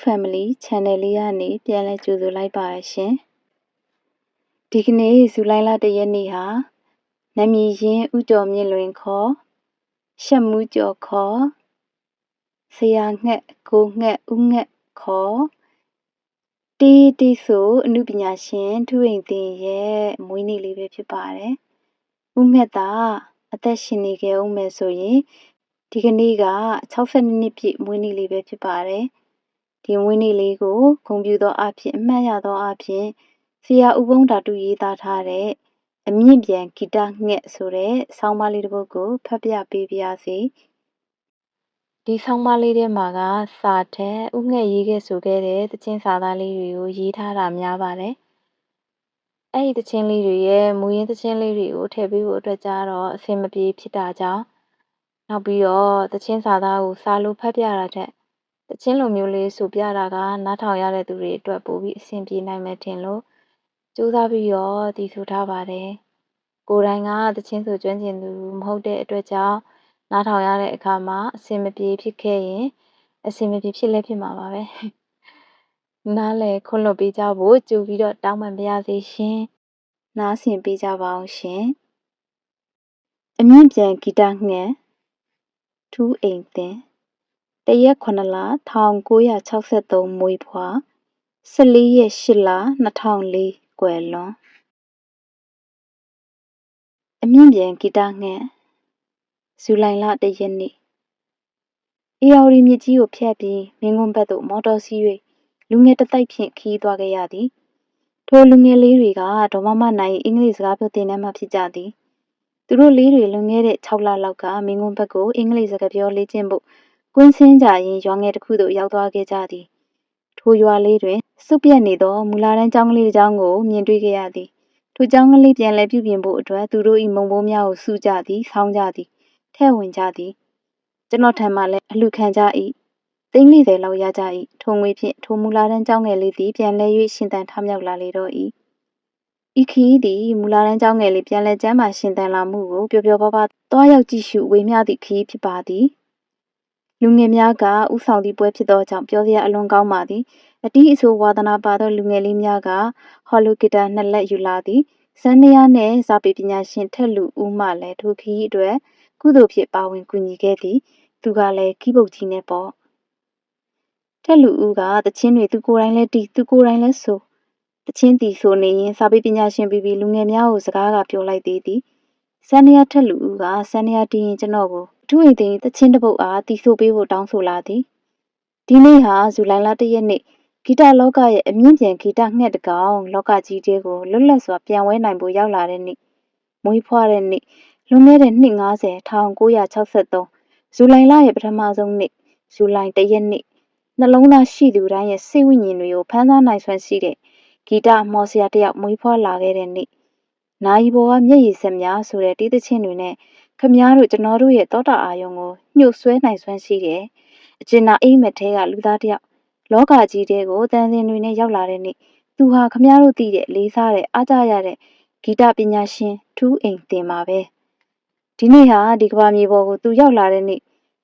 ပါရှင်။ຫນွေဦး Family Channel လေးကနေ ပြန်လည်ကြိုဆိုလိုက်ပါရရှင်။ဒီကနေ့ဇူလိုင်လ၁ရက်နေ့ဟာနမည်ရင်းဦးကျော်မြင့်လွင်ခေါ်ရှက်မူးကျော်ခေါ်ဆရာငှက်ကိုငှက်ဦးငှက်ခေါ်တီးတီးဆိုအမှုပညာရှင်ထူးအိမ်တင်ရဲ့မွေးနေ့လေးပဲဖြစ်ပါတယ်။ဦးငှက်သာအသက်ရှင်နေခဲ့ဦးမယ်ဆိုရင်ဒီကနေ့က62နှစ်ပြည့်မွေးနေ့လေးပဲဖြစ်ပါတယ်။ ဒီမွေးနေ့လေးကိုဂုဏ်ပြုသောအားဖြင့်အမှတ်ရသောအားဖြင့်ဆရာဦးဘုန်းဓာတုရေးသားထားတဲ့အမြင့်ပြန်ဂီတငှက်ဆိုတဲ့ဆောင်းပါးလေးတစ်ပုဒ်ကိုဖတ်ပြပေးပါရစေ။ဒီဆောင်းပါးလေးထဲမှာကစာထက်ဦးငှက်ရေးခဲ့ဆိုခဲ့တဲ့သချင်းစာသားလေးတွေကိုရေးထားတာများပါတယ်။အဲ့ဒီသချင်းလေးတွေရဲ့မူရင်းသချင်းလေးတွေကိုထည့်ပေးဖို့အတွက်ကြတော့အဆင်မပြေဖြစ်တာကြောင့်နောက်ပြီးတော့သချင်းစာသားကိုစာလိုဖတ်ပြတာထ က်သချင်းလိုမျိုးလေးဆိုပြတာကနားထောင်ရတဲ့သူတွေအတွက်ပိုပြီးအဆင်ပြေနိုင်မယ်ထင်လို့ကြိုးစားပြီးတော့တည်ဆိုထားပါတယ်။ကိုယ်တိုင်ကသချင်းဆိုကျွမ်းကျင်သူမဟုတ်တဲ့အတွက်ကြောင့်နားထောင်ရတဲ့အခါမှာအဆင်မပြေဖြစ်ခဲ့ရင်အဆင်မပြေဖြစ်လဲဖြစ်မှာပါပဲ။နားလည်ခွင့်လွှတ်ပေးကြဖို့ကြိုပြီးတော့တောင်းပန်ပါရစေရှင်။နားဆင်ပေးကြပါအောင်ရှင်။အမြင့်ပြန်ဂီတငှက်ထူးအိမ်သင် တရက် ၇လ1963မွေးဖွား14ရက်8လ2004ကွယ်လွန် အမြင့်ပြန်ဂီတငှက် ဇူလိုင်လ ၁ ရက်နေ့အေယာဝတီမြစ်ကြီးကိုဖြတ်ပြီး မင်းကွန်းဘက်သို့ မော်တော်စီး၍လူငယ်တတိုက်ဖြင့်ခီးသွားခဲ့ရသည် ထိုလူငယ်လေးတွေက ဒေါ်မမနိုင် အင်္ဂလိပ်စကားပြောသင်တန်းမှဖြစ်ကြသည် သူတို့လေးတွေ လွန်ခဲ့တဲ့6လလောက်က မင်းကွန်းဘက်ကို အင်္ဂလိပ်စကားပြောလေ့ကျင့်ဖို့ ကွင်းစင်းကြရင်ရွာငယ်တစ်ခုသို့ရောက်သွားခဲ့ကြသည်ထိုရွာလေးတွင်စုပ်ပြက်နေသောမူလာတန်းကျောင်းကလေးတစ်ကျောင်းကိုမြင်တွေ့ခဲ့ရသည်ထိုကျောင်းကလေးပြန်လည်ပြုပြင်ဖို့အတွက်သူတို့၏မုံဘိုးများကိုစုကြသည်ဆောင်းကြသည်ထဲ့ဝင်ကြသည်ကျွန်တော်ထံမှလည်းအလှခံကြ၏သိန်း40လောက်ရကြ၏ထိုငွေဖြင့်ထိုမူလာတန်းကျောင်းငယ်လေးသည်ပြန်လဲ၍ရှင်သန်ထမြောက်လာလေတော့၏ဤခီးသည်မူလာတန်းကျောင်းငယ်လေးပြန်လဲကျမ်းမာရှင်သန်လာမှုကိုပျော်ပျော်ပါးပါးတွားရောက်ကြည့်ရှုဝေမျှသည့်ခီးဖြစ်ပါသည် လူငယ်များကဥဆောင်သည့်ပွဲဖြစ်သောကြောင့် ပြောစရာအလွန်ကောင်းပါသည် အတီးအဆိုဝါသနာပါသော လူငယ်လေးများက ဟော်လိုဂီတာ နှစ် လက်ယူလာသည်ဇန်နယာနှင့် စာပေပညာရှင် ထက်လူဦးမှလည်း ထိုခီးအတွက် ကုသိုလ်ဖြစ်ပါဝင်ကူညီခဲ့သည် သူကလည်း ကီးပုတ်ကြီးနဲ့ပေါ့ ထက်လူဦးကတချင်းတွေ သူကိုယ်တိုင်လည်းတီး သူကိုယ်တိုင်လည်းဆိုတချင်းတီဆိုနေရင်စာပေပညာရှင်ပြီးပြီးလူငယ်များကို စကားက ပြောလိုက်သေးသည်ဆန်နယာထက်လူဦးကဆန်နယာတီးရင်ကျွန်တော်ကို ထူးအိမ်သိတချင်းတပုတ်အားတီဆိုပေးဖို့တောင်းဆိုလာသည်ဒီနေ့ဟာဇူလိုင်လ၁ရက်နေ့ဂီတလောကရဲ့အမြင့်ပြန်ဂီတငှက်တကောင်လောကကြီးတဲကိုလွတ်လပ်စွာပြန်ဝဲနိုင်ဖို့ရောက်လာတဲ့နေ့မွေးဖွားတဲ့နေ့လွန်ခဲ့တဲ့နှစ်90 1963ဇူလိုင်လရဲ့ပထမဆုံးနေ့ဇူလိုင်၁ရက်နေ့နှလုံးသားရှိသူတိုင်းရဲ့စိတ်ဝိညာဉ်တွေကိုဖန်ဆားနိုင်စွမ်းရှိတဲ့ဂီတမော်စရာတယောက်မွေးဖွားလာခဲ့တဲ့နေ့နာယီဘောကမျက်ရည်စက်များဆိုတဲ့တီးသချင်းတွေနဲ့ ခမားတို့ကျွန်တော်တို့ရဲ့တောတာအာယုံကိုညှို့ဆွဲနိုင်စွမ်းရှိတယ်အကျဉ်းနာအိမ်မက်ထဲကလူသားတယောက်လောကကြီးတဲကိုတန်စင်တွေနဲ့ရောက်လာတဲ့နေ့သူဟာခမားတို့သိတဲ့လေးစားတဲ့အားကြရတဲ့ဂီတပညာရှင်ထူးအိမ်တင်ပါပဲဒီနေ့ဟာဒီကဘာမြေပေါ်ကိုသူရောက်လာတဲ့နေ့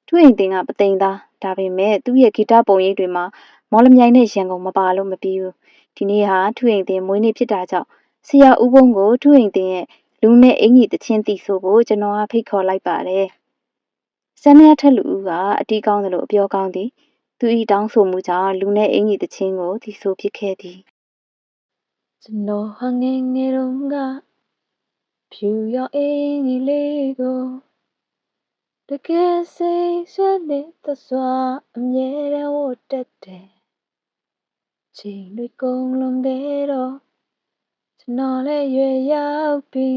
ထူးအိမ်တင်ကပသိမ်သားဒါပေမဲ့သူ့ရဲ့ဂီတပုံရိပ်တွေမှာမော်လမြိုင်နဲ့ရန်ကုန်မပါလို့မပြီးဘူးဒီနေ့ဟာထူးအိမ်တင်မွေးနေ့ဖြစ်တာကြောင့်ဆရာဦးဘုံကိုထူးအိမ်တင်ရဲ့ လူနဲ့အင်ကြီးတချင်းတီဆိုဖို့ကျွန်တော်ကဖိတ်ခေါ်လိုက်ပါတယ်။စန်းရထက်လူဦးကအတီးကောင်းတယ်လို့အပြောကောင်းသည်။သူဤတောင်းဆိုမှုကြောင့်လူနဲ့အင်ကြီးတချင်းကိုတီဆိုဖြစ်ခဲ့သည်။ကျွန်တော်ဟာငယ်ငယ်တုန်းကဖြူရောင်အင်ကြီးလေးကိုတကယ်စိတ်ဆွဲနေသစွာအမြဲတမ်းဝတ်တက်တယ်။ချိန်တွေကုန်လွန်ခဲ့တော့ ကျွန်တော်လည်းရွယ်ရောက်ပြီ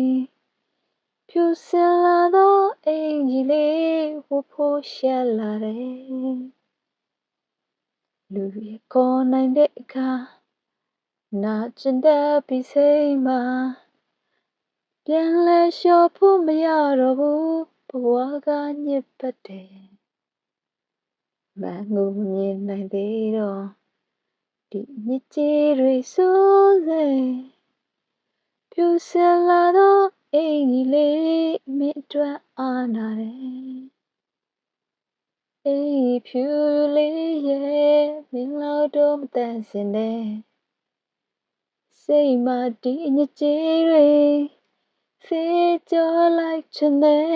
ဖြူစင်လာသောအင်ကြီးလေးဝဖို့ရှက်လာတယ်လူရခေါ်နိုင်တဲ့အခါနာကျင်တဲ့ပြီးစိတ်မှာပြန်လဲလျှော်ဖို့မရတော့ဘူးဘဝကညစ်ပတ်တယ်မငုံမြင်နိုင်သေးတော့ဒီမြစ်ကြီးတွေစိုးစေ ပြူစင်လာသောအင်ကြီးလေးမင်းအတွက်အာနာတယ်အေးဖြူလေးရဲ့မင်းလောက်တော့မတန်စင်နဲ့စိတ်မတည်ညစ်ကြေးတွေဖေးကြောလိုက်ချင်တဲ့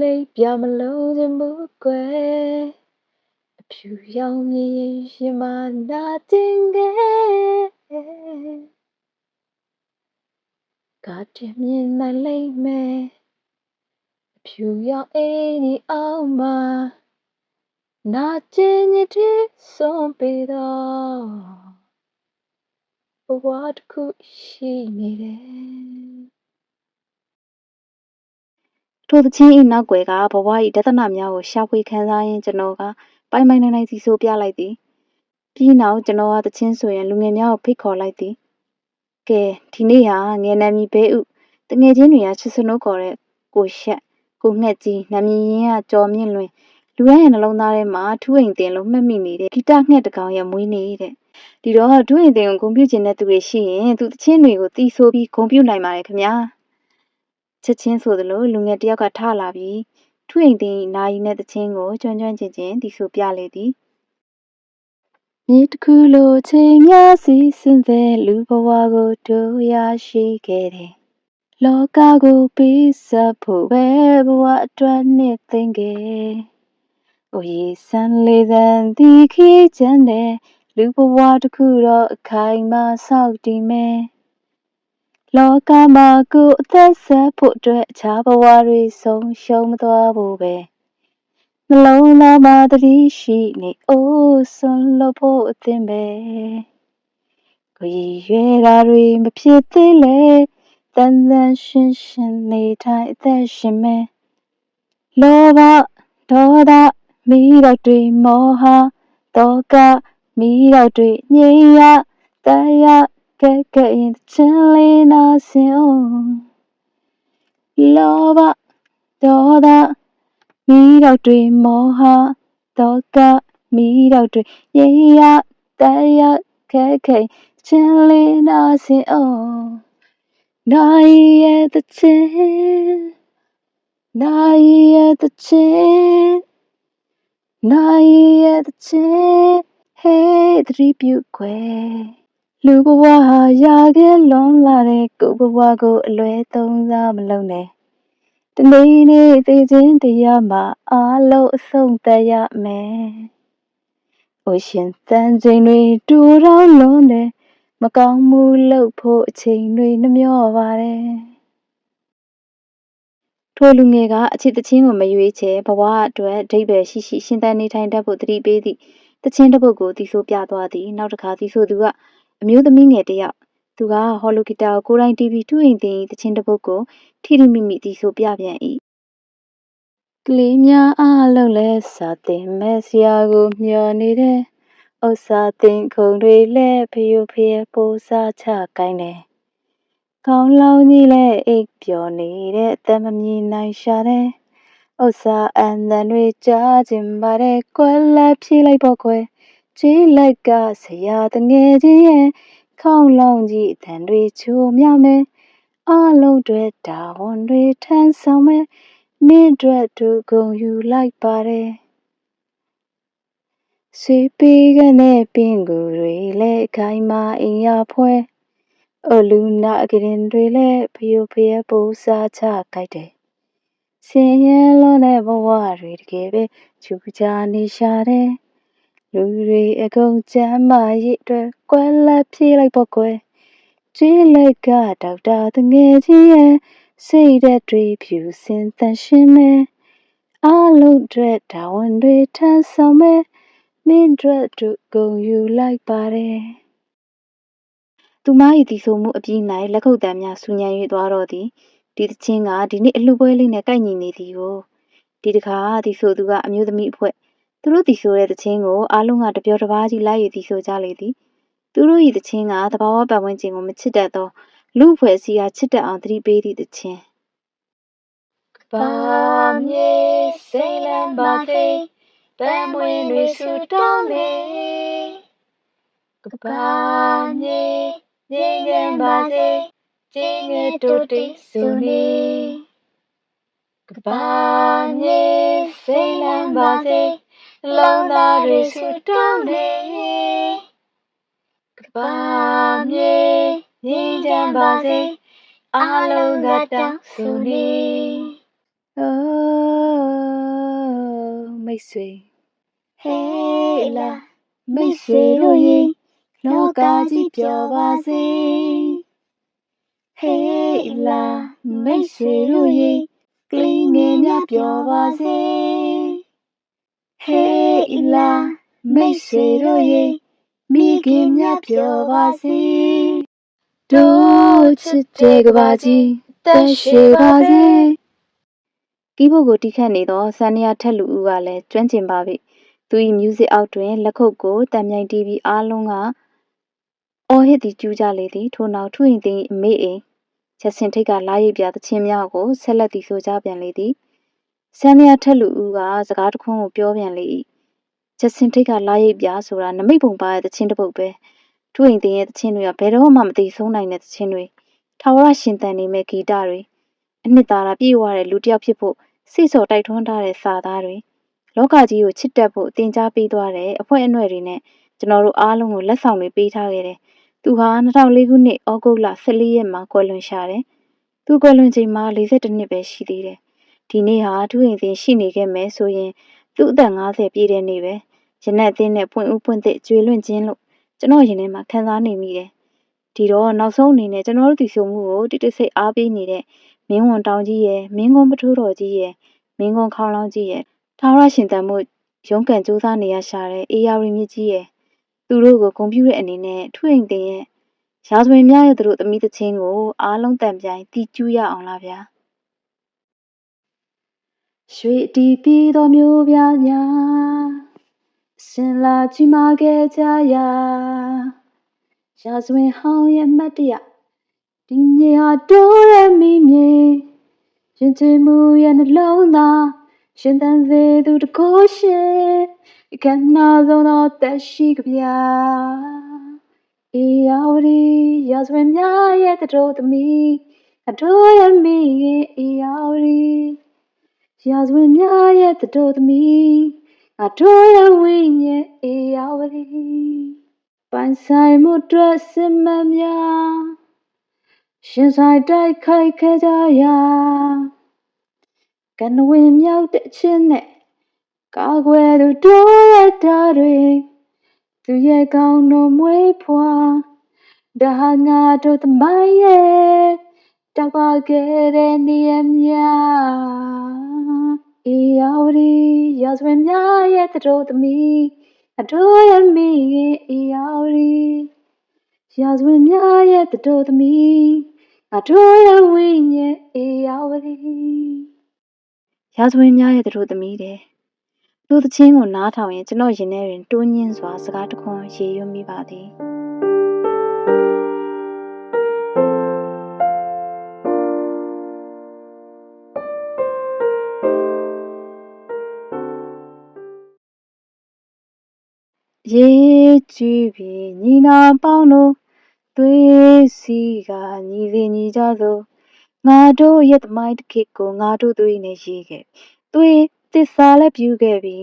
လိပ်ပြမလုံးချင်ဘူးကွယ်အဖြူရောင်မြင်ရင်ရှင်မနာတင်ခဲ့ ကာတင်မြင်နိုင်လိမ့်မယ်အဖြူရောင်အိမ်ဒီအောင်မှာနာကျင်ညစ်တဲ့ဆုံးပေးတော့ဘဝတစ်ခုရှိနေတယ်ထိုသချင်း၏နောက်ွယ်ကဘဝ၏ဒသနများကိုရှာဖွေခံစားရင်းကျွန်တော်ကပိုင်ပိုင်နိုင်နိုင်စီဆိုပြလိုက်သည်ပြီးနောက်ကျွန်တော်ကသချင်းဆိုရင်လူငယ်များကိုဖိတ်ခေါ်လိုက်သည် ကဲဒီနေ့ဟာငယ်နာမည်ဘဲဥတငယ်ချင်းတွေကချစ်စနိုးခေါ်တဲ့ကိုရှက်ကိုငှက်ကြီးနာမည်ရင်းကကြော်မြင့်လွင်လူတိုင်းရဲ့နှလုံးသားထဲမှာထူးအိမ်တင်လို့မှတ်မိနေတဲ့ဂီတငှက်တကောင်ရဲ့မွေးနေတဲ့ဒီတော့ထူးအိမ်တင်ကိုဂုဏ်ပြုခြင်းတဲ့သူတွေရှိရင်သူသချင်းတွေကိုတီးဆိုပြီးဂုဏ်ပြုနိုင်ပါတယ်ခင်ဗျာချက်ချင်းဆိုသလိုလူငယ်တယောက်ကထလာပြီးထူအိမ်တင်နာယီနဲ့သချင်းကိုကျွမ်းကျွမ်းကျင်ကျင်တီးဆိုပြလေသည် မြေတစ်ခုလိုချိန်များစီစဉ်တဲ့လူဘဝကိုတို့ရရှိခဲ့တယ်လောကကိုပေးဆက်ဖို့ပဲဘဝအတွက်နှစ်သိမ့်ခဲ့။အိုရေဆန်းလေးသံဒီခီးချမ်းတဲ့လူဘဝတစ်ခုတော့အခိုင်အမာဆောက်တည်မယ်။လောကမှာကိုယ်အသက်ဆက်ဖို့အတွက်အခြားဘဝတွေဆုံးရှုံးမသွားဖို့ပဲ။ နှလုံးသားမှာသတိရှိနေအိုးစွန့်လွတ်ဖို့အသင့်ပဲ။ကိုယ်ရည်ရွယ်တာတွေမဖြစ်သေးလဲတန်တန်ရှင်းရှင်းနေထိုင်အသက်ရှင်မယ်လောဘဒေါသမိတော့တွေမောဟတောကမိတော့တွေငြိမ်းရတရားကဲကဲရင်ချင်းလေးနာစင်အောင်လောဘဒေါသ မီးရောက်တွေမောဟတောကမီးရောက်တွေရေရတရခဲခဲချင်းလေးနာစင်အောင်နိုင်ရဲ့တချင်းနိုင်ရဲ့တချင်းနိုင်ရဲ့တချင်းဟဲ့သတိပြုခွဲလူဘဝဟာရာခဲလွန်လာတဲ့ကိုဘဝကိုအလွဲသုံးစားမလုပ်နဲ့ တနေ့နေ့သိချင်းတရားမှာအားလုံးအဆုံးသတ်ရမယ်။အိုရှင်တန်ချိန်တွေတူတော့လွန်တယ်မကောင်းမှုလုပ်ဖို့အချိန်တွေနှမျောပါတယ်ထိုလူငယ်ကအချစ်တချင်းကိုမရွေးချယ်ဘဝအတွက်အဓိပ္ပာယ်ရှိရှိရှင်သန်နေထိုင်တတ်ဖို့သတိပေးသည့်တချင်းတစ်ပုဒ်ကိုသီဆိုပြသွားသည်နောက်တစ်ခါသီဆိုသူကအမျိုးသမီးငယ်တစ်ယောက် သူကဟော်လိုဂီတာကိုကိုရိုင်းတီဗီထူရင်တင်တချင်းတစ်ပုဒ်ကိုထိထိမိမိသီဆိုပြပြန်၏ကလေးများအားလုံးလဲစာတင်မဲ့ဆရာကိုမျှော်နေတဲ့ဥစ္စာတင်ခုံတွေလဲဖျို့ဖျဲပိုးစားချကိုင်းတယ်ခေါင်းလောင်းကြီးလဲအိပ်ပျော်နေတဲ့အသက်မမြင်နိုင်ရှာတဲ့ဥစ္စာအန်တန်တွေကြားကျင်ပါတယ်ကွယ်လက်ဖြေးလိုက်ပေါ့ကွယ်ကြီးလက်ကဆရာတငယ်ချင်းရဲ့ ခေါင်းလောင်းကြီးအတန်တွေချိုမြောက်မယ်အလုံးတွေတာဝန်တွေထမ်းဆောင်မယ်မင်းတို့တို့ဂုံယူလိုက်ပါတယ်ဆွေပေကနေပင်ကိုယ်တွေလဲခိုင်မာအင်ရဖွဲအလူနာကရင်တွေလည်းဖျို့ဖျက်ပိုးစားချကြိုက်တယ်။ဆင်းရဲလွန်တဲ့ဘဝတွေတကယ်ပဲချူချာနေရှာတယ်။ လူတွေအကုန်ချမ်းမာရေးအတွက်ကွယ်လက်ပြေးလိုက်ပေါ့ကွယ်။ကျွေးလိုက်ကဒေါက်တာတငယ်ချင်းရဲ့စိတ်သက်တွေဖြူစင်တန်ရှင်းမယ်။အလုံးတွေတာဝန်တွေထမ်းဆောင်မယ်။မင်းတို့တို့ဂုံယူလိုက်ပါတယ်။သူမ၏သီဆိုမှုအပြီး၌လက်ခုပ်သံများဆူညံ၍သွားတော့သည်။ဒီသီချင်းကဒီနေ့အလှူပွဲလေးနှင့်ကိုက်ညီနေသည်ကို။ဒီတခါသီဆိုသူကအမျိုးသမီးအဖွဲ့။ သူတို့သီဆိုတဲ့သီချင်းကိုအားလုံးကတပျော်တပါးကြီးလိုက်၍သီဆိုကြလေသည်။သူတို့၏သီချင်းကသဘာဝပတ်ဝန်းကျင်ကိုမချစ်တတ်သောလူ့အဖွဲ့အစည်းအားချစ်တတ်အောင်သတိပေးသည့်သီချင်း။ကမ္ဘာမြေစိမ်းလန်းပါစေ။သံပွင့်တွေဆူတောင်းနေ။ကမ္ဘာမြေငြိမ်းချမ်းပါစေကျင်းငယ်တို့တိတ်ဆိုနေကဘာမြေစိတ်လန်းပါစေ နှလုံးသားတွေဆူတောင်းနေကဘာမြေငြိမ်းချမ်းပါစေအားလုံးကတောင်းဆိုနေအိုးမိတ်ဆွေဟေးလာမိတ်ဆွေတို့ရေလောကကြီးပျော်ပါစေဟေးလာမိတ်ဆွေတို့ရေကလေးငယ်များပျော်ပါစေ ဟေးလာမိတ်ဆွေတို့ရေမိခင်များပျော်ပါစေတို့ချစ်တဲ့ကဘာကြီးတက်ရှိပါစေကီးဘုတ်ကိုတီးခတ်နေသောဆန်နီယာထက်လူဦးကလည်းကျွမ်းကျင်ပါပြီသူ၏မြူးစစ်အောက်တွင်လက်ခုပ်ကိုတံမြိုင်တီးပြီးအားလုံးကအော်ဟစ်သည်ကျူးကြလေသည်ထို့နောက်ထုရင်သည်အမေအိမ်ချက်စင်ထိတ်ကလာရိပ်ပြသချင်းများကိုဆက်လက်သည်ဆိုကြပြန်လေသည် ဆန်နီယာထက်လူဦးကစကားတစ်ခွန်းကိုပြောပြန်လေ၏ချက်စင်ထိတ်ကလာရိပ်ပြဆိုတာနမိတ်ပုံပါတဲ့သချင်းတစ်ပုဒ်ပဲထုရင်သည်ရဲ့သချင်းတွေကဘယ်တော့မှမသိဆုံးနိုင်တဲ့သချင်းတွေထာဝရရှင်သန်နေမဲ့ဂီတတွေအနှစ်သာရပြည့်ဝတဲ့လူတစ်ယောက်ဖြစ်ဖို့စိတ်စော်တိုက်ထွန်းထားတဲ့စာသားတွေလောကကြီးကိုချစ်တတ်ဖို့တင် जा ပေးသွားတဲ့အဖွဲ့အနှဲ့တွေနဲ့ကျွန်တော်တို့အားလုံးကိုလက်ဆောင်တွေပေးထားခဲ့တယ်။သူဟာ2004ခုနှစ်ဩဂုတ်လ14ရက်မှာကွယ်လွန်ရှာတယ်။သူကွယ်လွန်ချိန်မှာ42နှစ်ပဲရှိသေးတယ်။ ဒီနေ့ဟာသူ့အိမ်စဉ်ရှိနေခဲ့မယ်ဆိုရင် သူ့အသက် 50 ပြည့်တဲ့နေ့ပဲ။ရနက်အသင်းနဲ့ ပွင့်ဦးပွင့်သစ် ကျွေလွင့်ခြင်းလို့ ကျွန်တော်ရင်ထဲမှာ ခံစားနေမိတယ်။ဒီတော့ နောက်ဆုံးအနေနဲ့ ကျွန်တော်တို့ဒီဆိုမှုကို တိတိစိတ်အားပေးနေတဲ့ မင်းဝန်တောင်ကြီးရဲ့မင်းကွန်းပထိုးတော်ကြီးရဲ့မင်းကွန်းခေါင်းလောင်းကြီးရဲ့ထာဝရရှင်သန်မှုရုန်းကန်စူးစမ်းနေရရှာတဲ့အေယာရီမြစ်ကြီးရဲ့သူတို့ကို ဂုဏ်ပြုတဲ့အနေနဲ့ထွင့်တင်ရဲ့ ရာဇဝင်များရဲ့ သူတို့သမီးသချင်းကို အားလုံးတန်ပြိုင်တီးကျူးရအောင်လားဗျာ ရွှေတီးပြီးသောမျိုးပြားများအစင်လာကြီးမာခဲ့ကြရာရာဇဝင်ဟောင်းရဲ့မတ်တရဒီမြေဟာတိုးရဲ့မိမြေရင်ချမှုရဲ့နှလုံးသားရှင်သန်စေသူတကိုးရှင်အခမ်းနာဆုံးသောတက်ရှိကြဗျာအေယာဝတီရာဇဝင်များရဲ့တတော်သမီးအတော်ရမီရဲ့အေယာဝတီ ရာဇဝင်များရဲ့တတော်သမီးအတော်ရဝင်းရဲ့အေယာဝတီပိုင်ဆိုင်မှုအတွက်စစ်မှန်များရှင်ဆိုင်တိုက်ခိုက်ခဲ့ကြရာကနဝင်မြောက်တဲ့ချင်းနဲ့ကာကွယ်သူတို့ရဲ့တားတွေသူရဲ့ကောင်းတော်မွေးဖွာဒါဟာငါတို့သမိုင်းရဲ့ တောက်ပါခဲ့တဲ့နေရာများအေယာဝတီရာဇဝင်များရဲ့တတော်သမီးအတို့ရဲ့မိရဲ့အေယာဝတီရာဇဝင်များရဲ့တတော်သမီးအတို့ရဲ့ဝိညာဉ်အေယာဝတီရာဇဝင်များရဲ့သူတို့သမီးတယ်လူသချင်းကိုနားထောင်ရင်ကျွန်တော်ရင်ထဲတွင်တိုးညင်းစွာစကားတခွန်းရေရွမိပါသည် ရေကြည့်ပြီးညီနာပေါင်းတို့သွေးစီကညီစီညီကြသောငါတို့ရဲ့သမိုင်းတစ်ခေတ်ကိုငါတို့သွေးနဲ့ရေးခဲ့ပြီသွေးသစ္စာလည်းပြုခဲ့ပြီ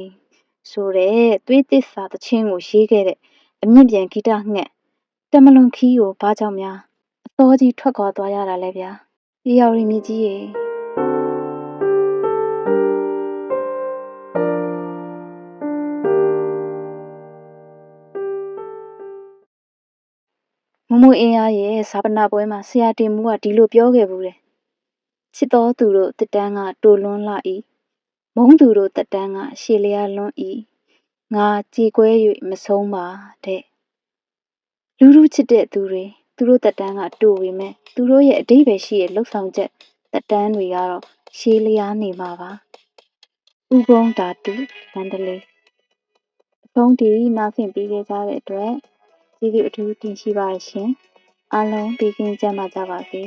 ဆိုတဲ့သွေးသစ္စာသချင်းကိုရေးခဲ့တဲ့အမြင့်ပြန်ဂီတငှက်တမလွန်ခီးကိုဘာကြောင့်များအစောကြီးထွက်ခွာသွားရတာလဲဗျာဒီရောက်ရီမြကြီးရေ မမအင်းအားရဲ့ဇာပနာပွဲမှာဆရာတင်မှုကဒီလိုပြောခဲ့ဘူးတယ်ချစ်တော်သူတို့တက်တန်းကတိုလွန်းလာ၏မုန်းသူတို့တက်တန်းကရှည်လျားလွန်း၏ငါကြည်ကွဲ၍မဆုံးပါတဲ့လူလူချစ်တဲ့သူတွေသူတို့တက်တန်းကတိုပေမဲ့သူတို့ရဲ့အတိတ်ပဲရှိရဲ့လှုပ်ဆောင်ချက်တက်တန်းတွေကတော့ရှည်လျားနေမှာပါဥပုံဓာတုမန္တလေးအဆုံးတီနားဆင်ပြီးခဲ့ကြတဲ့အတွက် ကျေးဇူးအထူးတင်ရှိပါရှင်အားလုံးပြီးကင်းကြပါကြပါစေ